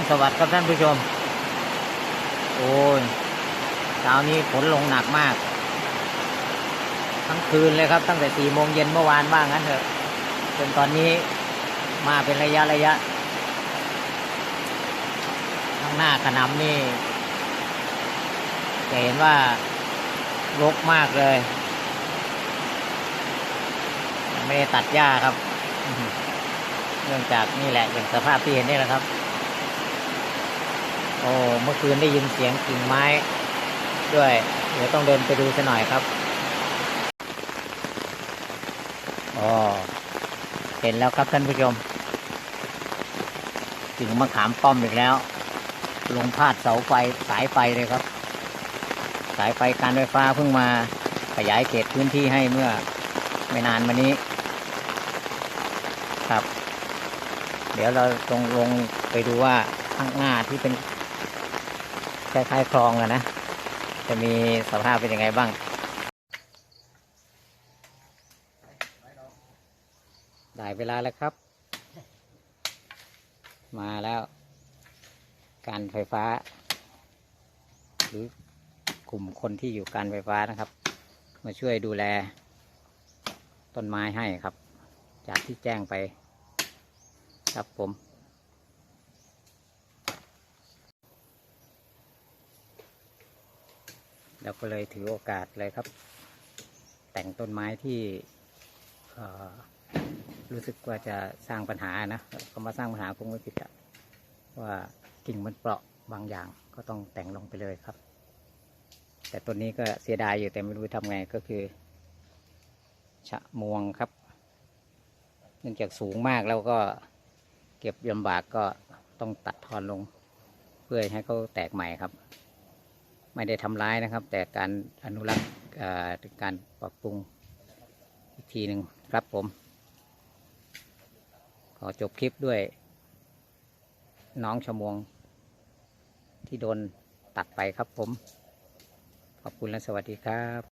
นสวัสดิ์ครับท่านผู้ชม โอ้ยเช้านี้ฝนลงหนักมาก ทั้งคืนเลยครับ ตั้งแต่สี่โมงเย็นเมื่อวานว่างั้นเถอะ จนตอนนี้มาเป็นระยะระยะ ข้างหน้าขนำนี่จะเห็นว่ารกมากเลยไม่ได้ตัดหญ้าครับ เนื่องจากนี่แหละอย่างสภาพที่เห็นนี่แหละครับ โอ้เมื่อคืนได้ยินเสียงกิ่งไม้ ด้วย เดี๋ยวต้องเดินไปดูสัหน่อยครับอ๋อเห็นแล้วครับท่านผู้ชมกิ่งมะขามป้อมอีกแล้ว ลงพาดเสาไฟสายไฟเลยครับ สายไฟการไฟฟ้าเพิ่งมาขยายเขตพื้นที่ให้เมื่อไม่นานมานี้ ครับ เดี๋ยวเราลงลงไปดูว่าข้างหน้าที่เป็น คล้ายๆคลองอะนะ จะมีสภาพเป็นยังไงบ้าง ได้เวลาแล้วครับ มาแล้ว การไฟฟ้า หรือกลุ่มคนที่อยู่การไฟฟ้านะครับ มาช่วยดูแล ต้นไม้ให้ครับ จากที่แจ้งไป ครับผม เราก็เลยถือโอกาสเลยครับ แต่งต้นไม้ที่รู้สึกว่าจะสร้างปัญหานะก็มาสร้างปัญหาคงไม่ผิดอะว่ากิ่งมันเปราะบางอย่างก็ต้องแต่งลงไปเลยครับ แต่ต้นนี้ก็เสียดายอยู่แต่ไม่รู้ทำไงก็คือชะมวงครับ เนื่องจากสูงมากแล้วก็เก็บลำบากก็ต้องตัดทอนลง เพื่อให้เขาแตกใหม่ครับ ไม่ได้ทำร้ายนะครับ แต่การอนุรักษ์การปรับปรุงอีกทีหนึ่งครับผม ขอจบคลิปด้วย น้องชมวง ที่โดนตัดไปครับผม ขอบคุณและสวัสดีครับ